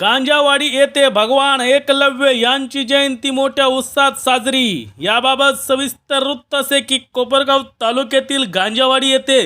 गांजावाडी येथे भगवान एकलव्य यांची जयंती मोठ्या उत्साहात साजरी. याबाबत सविस्तर वृत्त असे की कोपरगाव तालुक्यातील गांजावाडी येथे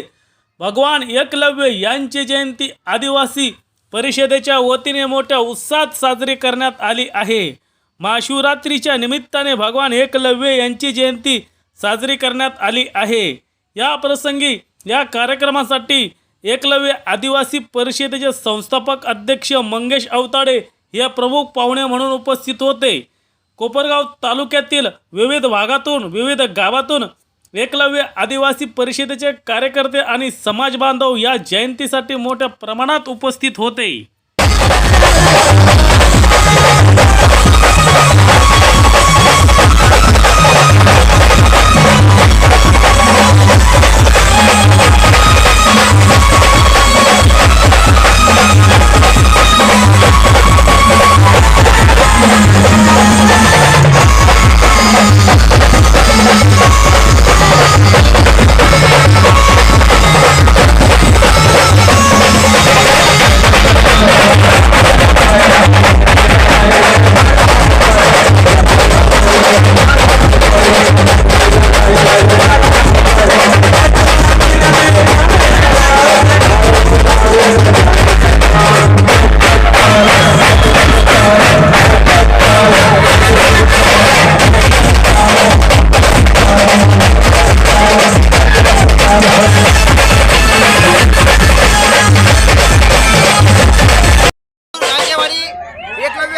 भगवान एकलव्य यांची जयंती आदिवासी परिषदेच्या वतीने मोठ्या उत्साहात साजरी करण्यात आली आहे. महाशिवरात्रीच्या निमित्ताने भगवान एकलव्य यांची जयंती साजरी करण्यात आली आहे. या प्रसंगी या कार्यक्रमासाठी एकलव्य आदिवासी परिषदेचे संस्थापक अध्यक्ष मंगेश अवताडे या प्रमुख पाहुणे म्हणून उपस्थित होते. कोपरगाव तालुक्यातील विविध भागातून विविध गावातून एकलव्य आदिवासी परिषदेचे कार्यकर्ते आणि समाज बांधव या जयंतीसाठी मोठ्या प्रमाणात उपस्थित होते.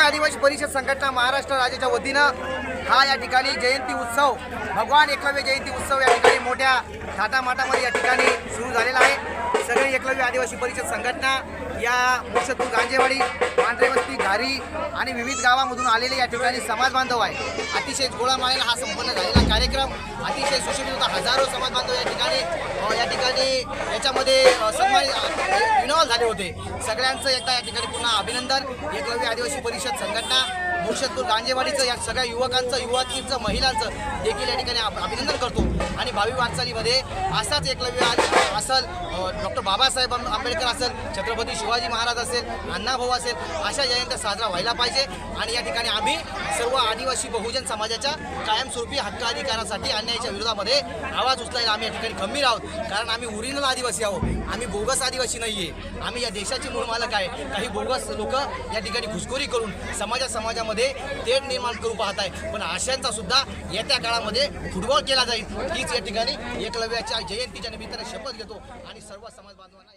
आदिवासी परिषद संघटना महाराष्ट्र राज्याच्या वतीनं हा या ठिकाणी जयंती उत्सव भगवान एकलव्य जयंती उत्सव या ठिकाणी मोठ्या थाटामाटामध्ये या ठिकाणी सुरू झालेला आहे. सगळी एकलव्य आदिवासी परिषद संघटना या मुर्शदपूर गांजेवाडी पांढरेवस्ती घारी आणि विविध गावामधून आलेले या ठिकाणी समाज बांधव आहे अतिशय गोळामाळेला हा संपन्न झालेला कार्यक्रम. अतिशय सुशोभित होता हजारो समाज बांधव या ठिकाणी या ठिकाणी याच्यामध्ये अ, सन्मान झाले होते. सगळ्यांचं एकदा या ठिकाणी पुन्हा अभिनंदन. एकलव्य आदिवासी परिषद संघटना मुर्शदपूर गांजेवाडीचं या सगळ्या युवकांचं युवतींचं महिलांचं देखील या ठिकाणी अभ- अभिनंदन करतो. आणि भावी वाटचालीमध्ये असाच एकलव्य असल असेल डॉक्टर बाबासाहेब आंब- आंबेडकर असेल छत्रपती शिवाजी महाराज असेल अण्णाभाऊ असेल अशा जयंत्या साजरा व्हायला पाहिजे. आणि या ठिकाणी आम्ही सर्व आदिवासी बहुजन समाजाच्या कायमस्वरूपी हक्क अधिकारासाठी अन्यायाच्या विरोधामध्ये आवाज उचलायला आम्ही या ठिकाणी खंबीर आहोत. कारण आम्ही ओरिजिनल आदिवासी आहोत. आम्ही बोगस आदिवासी नाही आहे आम्ही या देशाची मूळ मालक आहे. काही बोगस लोक या ठिकाणी घुसखोरी करून समाजा समाजामध्ये तेढ निर्माण करू पाहत आहे. पण अशांचा सुद्धा येत्या काळामध्ये फुटबॉल केला जाईल. हीच या ठिकाणी एकलव्याच्या जयंतीच्या निमित्ताने शपथ घेतो आणि सर्व समाज बांधवांना